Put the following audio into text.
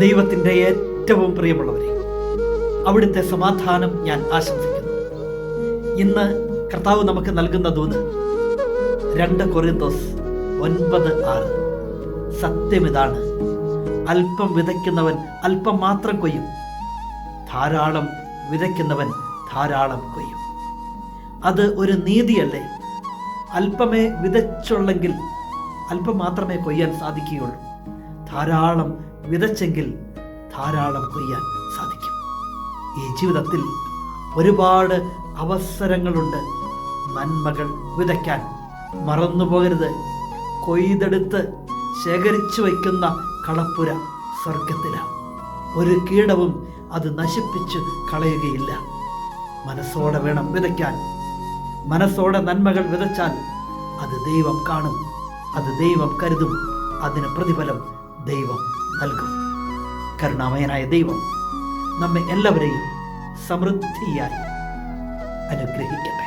ദൈവത്തിന്റെ ഏറ്റവും പ്രിയമുള്ളവരെ അവിടുത്തെ സമാധാനം ഞാൻ ആശംസിക്കുന്നു. ഇന്ന് കർത്താവ് നമുക്ക് നൽകുന്ന ദൂത് രണ്ട് കൊറിന്തോസ് ഒൻപത് ആറ്. സത്യം ഇതാണ് അല്പം വിതയ്ക്കുന്നവൻ അല്പം മാത്രം കൊയ്യും ധാരാളം വിതയ്ക്കുന്നവൻ ധാരാളം കൊയ്യും. അത് ഒരു നീതിയല്ലേ? അല്പമേ വിതച്ചുള്ളെങ്കിൽ അല്പം മാത്രമേ കൊയ്യാൻ സാധിക്കുകയുള്ളൂ. ധാരാളം വിതച്ചെങ്കിൽ ധാരാളം കൊയ്യാൻ സാധിക്കും. ഈ ജീവിതത്തിൽ ഒരുപാട് അവസരങ്ങളുണ്ട്. നന്മകൾ വിതയ്ക്കാൻ മറന്നുപോകരുത് കൊയ്തെടുത്ത് ശേഖരിച്ചു വയ്ക്കുന്ന കളപ്പുര സ്വർഗത്തിലാണ് ഒരു കീടവും അത് നശിപ്പിച്ച് കളയുകയില്ല. മനസ്സോടെ വേണം വിതയ്ക്കാൻ. മനസ്സോടെ നന്മകൾ വിതച്ചാൽ അത് ദൈവം കാണും. അത് ദൈവം കരുതും. അതിന് പ്രതിഫലം ദൈവം നൽകും. കരുണാമയനായ ദൈവം നമ്മെ എല്ലാവരെയും സമൃദ്ധിയായി അനുഗ്രഹിക്കട്ടെ.